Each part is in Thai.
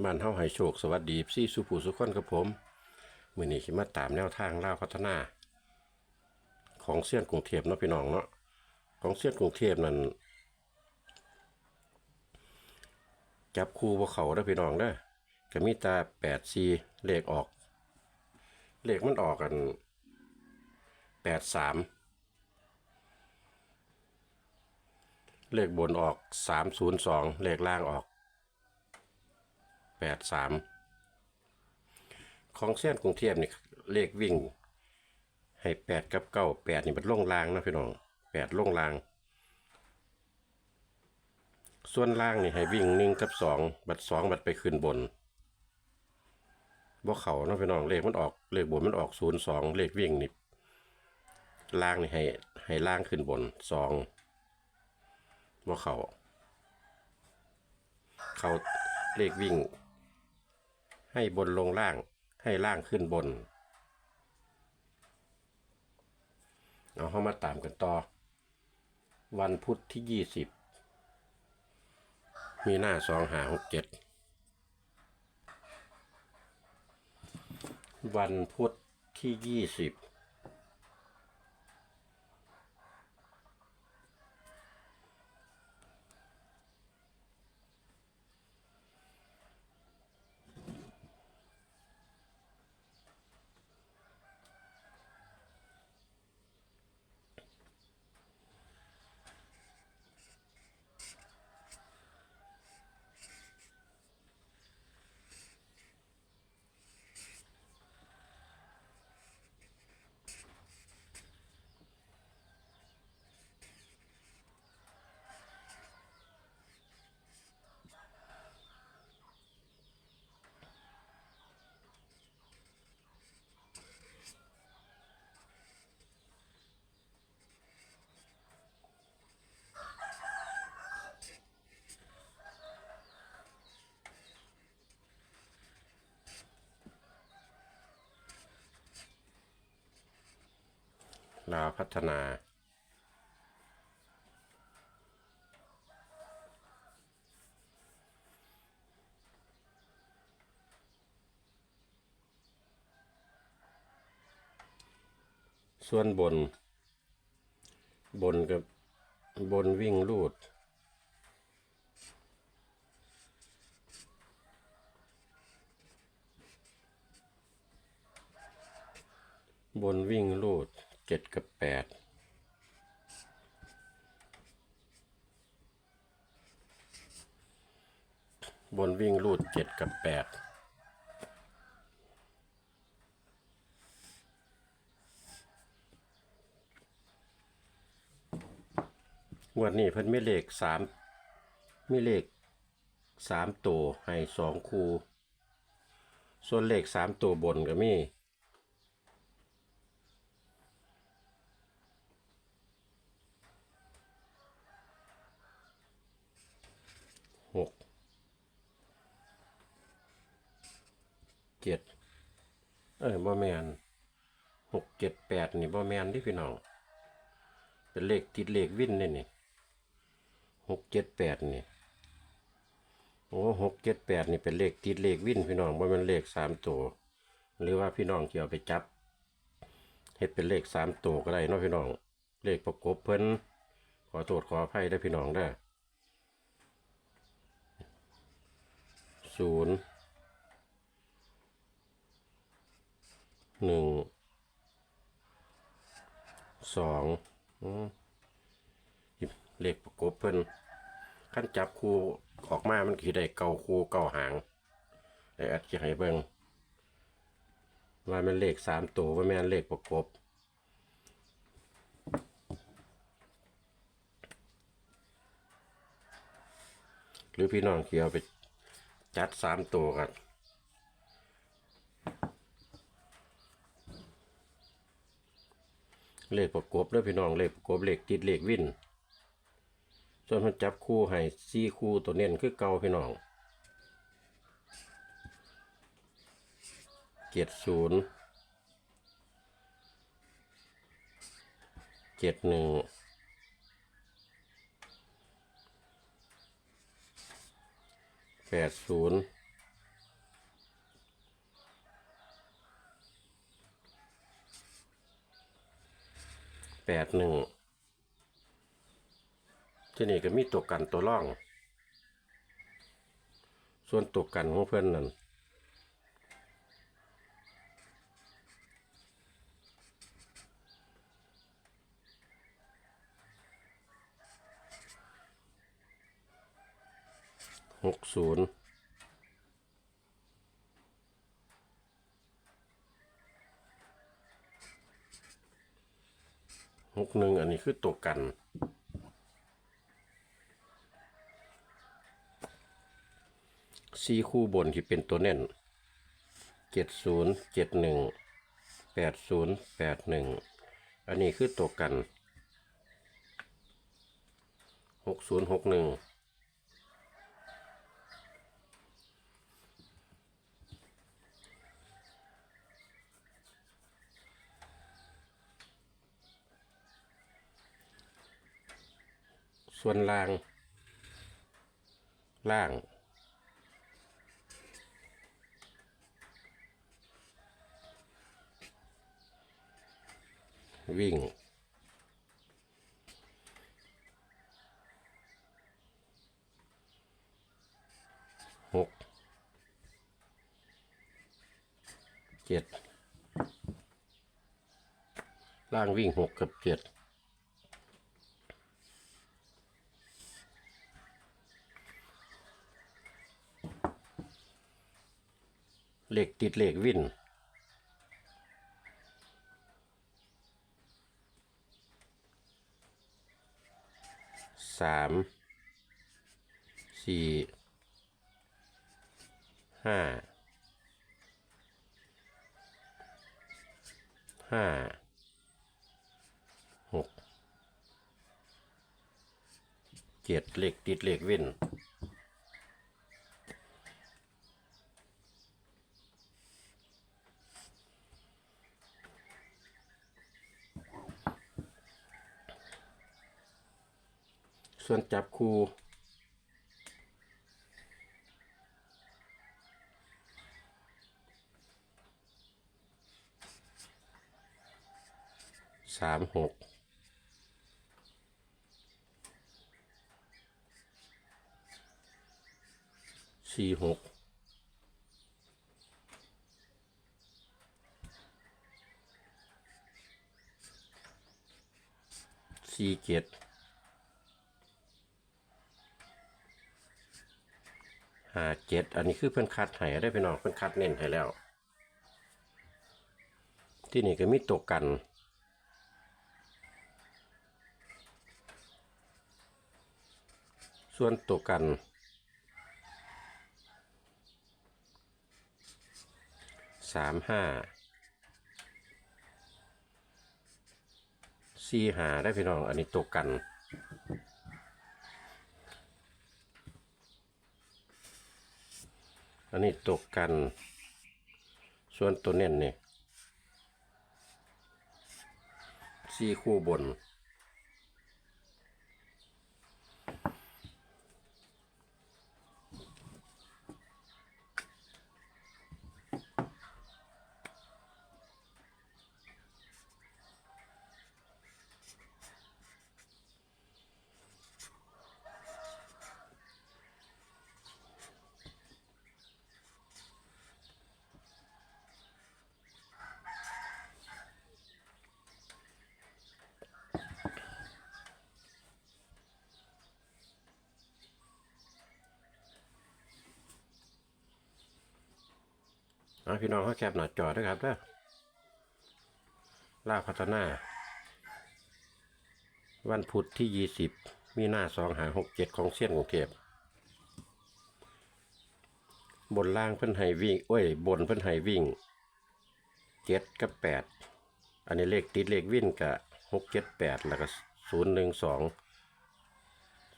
บ้านเฮาให้โชคสวัสดีซี่สุผู้สุขคนกับผมมื้อนี้สิมาตามแนวทางล่าวพัฒนา ของเสี้ยนกรุงเทพเนาะพี่น้องเนาะของเสี้ยนกรุงเทพนั่นจับคู่บ่เขาเด้อพี่น้องเด้อก็มีแตา84เลขออก เลขมันออกกัน83เลขบนออก302เลขล่างออก แปดสามของเส้นกรุงเทพนี่เลขวิ่ง ให้แปดกับเก้าแปดนี่เป็นล่งลางนะพี่น้องแปดล่งลาง ส่วนล่างนี่ให้วิ่งหนึ่งกับสองบัดสองบัดไปขึ้นบนบ่เขาเนาะพี่น้องเลขมันออกเลขบนมันออกศูนย์สองเลขวิ่งนี่ล่างนี่ให้ให้ล่างขึ้นบนสองบ่เขาเขาเลขวิ่ง ให้บนลงล่าง ให้ล่างขึ้นบน เอาเข้ามาตามกันต่อ วันพุธที่ยี่สิบ มีหน้าสองหาหกเจ็ด วันพุธที่ยี่สิบ ลาวพัฒนา ส่วนบน บนกับบนวิ่งลูดบนวิ่งลูด เจ็ดกับแปดบนวิ่งลูดเจ็ดกับแปดงวดนี้เพิ่นมีเลขสามมีเลขสามตัวให้สองคู ส่วนเลขสามตัวบนก็มี หกเจ็ด เอ้ยบ่แมนหกเจ็ดแปดนี่บ่แมนที่พี่น้อง เป็นเลขติดเลขวินนี่นี่หกเจ็ดแปดนี่โอ้หกเจ็ดแปดนี่เป็นเลขติดเลขวินพี่น้องบ่แมันเลขสามตัวหรือว่าพี่น้องที่เอาไปจับเฮ็ดเป็นเลขสามตัวก็ได้เนาะพี่น้อง เลขประกบเพิ่นขอโทษขออภัยได้พี่น้องได้ศูนย์ หนึ่งสองอืมเลขประกบเพิ่นขั้นจับคู่ออกมามันคือได้เก่าคู่เก่าหางไอ้อัดจะให้เบิ่งว่ามันเลขสามตัวว่าแม่นเลขประกบหรือพี่น้องเกี่ยวไปจัดสามตัวกัน เลขประกบเด้อพี่น้องเลขประกบเลขติดเลขวินส่วนมันจับคู่ให้สี่คู่ตัวเน้นคือเก่าพี่น้องเจ็ดศูนย์เจ็ดหนึ่งแปดศูนย์ ดหนึ่งที่นี่ก็มีตัวกันตัวร่อง ส่วนตัวกันของเพื่อนนั่นหกศูนย์ หนึ่งอันนี้คือตัวกัน สี่คู่บนที่เป็นตัวเน่นเจ็ดศูนย์เจ็ดหนึ่งแปดศูนย์แปดหนึ่งอันนี้คือตัวกันหกศูนย์หกหนึ่ง ส่วนล่าง ล่าง วิ่งหกเจ็ดล่างวิ่งหกกับเจ็ด เหล็กติดเหล็กวิ่นสามสี่ห้าห้าหกเจ็ดเหล็กติดเหล็กวิน ส่วนจับคู่สามหกสี่หกสี่เจ็ด ห้าเจ็ดอันนี้คือเพิ่นคัดให้ได้พี่น้องเพิ่นคัดเน้นให้แล้ว ที่นี่ก็มีตกกัน ส่วนตัวกัน สามห้าสี่หาได้พี่น้องอันนี้ตัวกัน อันนี้ตกกัน ส่วนตัวเน้นนี่สี่คู่บน เอาพี่น้องเขาแคบหน้าจอด้วยครับเด้อล่าพัฒนา วันพุธที่ยี่สิบมีหน้าสองหาหกเจ็ดของเส้ยนกรุงเทพบนล่างเพิ่นให้วิ่งโอ้ย บนเพิ่นให้วิ่งเจ็ดกับแปดอันนี้เลขติดเลขวิ่งกับหกเจ็ดแปดแล้วก็ศูนย์หนึ่งสอง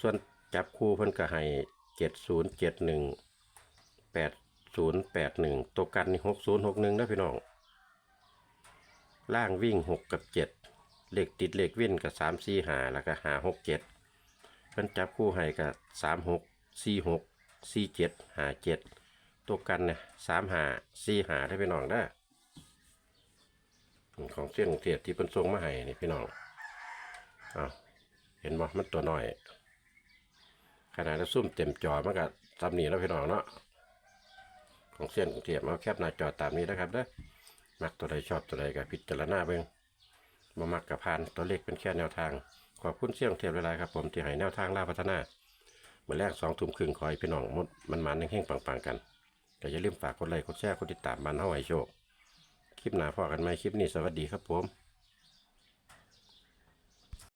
ส่วนจับคู่เพิ่นก็ให้เจ็ดศูนย์เจ็ดหนึ่งแปด ศูนย์แปดหนึ่งตัวกันนี่หกศูนย์หกหนึ่งนะพี่น้อง ล่างวิ่งหกกับเจ็ดเลขติดเหลขวิ่งกับสามสี่หาแล้วก็หาหกเจ็ดเพิ่นจับคู่ให้กับสามหกสี่หกสี่เจ็ดหาเจ็ดตัวกันเนี่ยสามหาสี่หาได้พี่น้องได้ของเส้นเทียบที่เพิ่นส่งมาให้นี่พี่น้องอ้าวเห็นบ่มันตัวน้อย ขนาดเราซุ่มเต็มจอมันก็ตามนี้แล้วพี่น้องเนาะ ของเส้นของเทียมเอาแคบหน้าจอตามนี้นะครับเด้อมักตัวใดชอบตัวใดก็พิจารณาเบิ่งมามักกับพานตัวเลขเป็นแค่แนวทาง ขอบคุณเสี่ยงเทียมเวลาครับผมที่ให้แนวทางล่าพัฒนาเมื่อแรกสองทุ่มครึ่งคอยพี่น้องมดมันมันแห้งๆปังๆกันก็อย่าลืมฝากกดไลค์กดแชร์กดติดตามบันเฮาให้โชคคลิปหน้าพอกันไหมคลิปนี้สวัสดีครับผม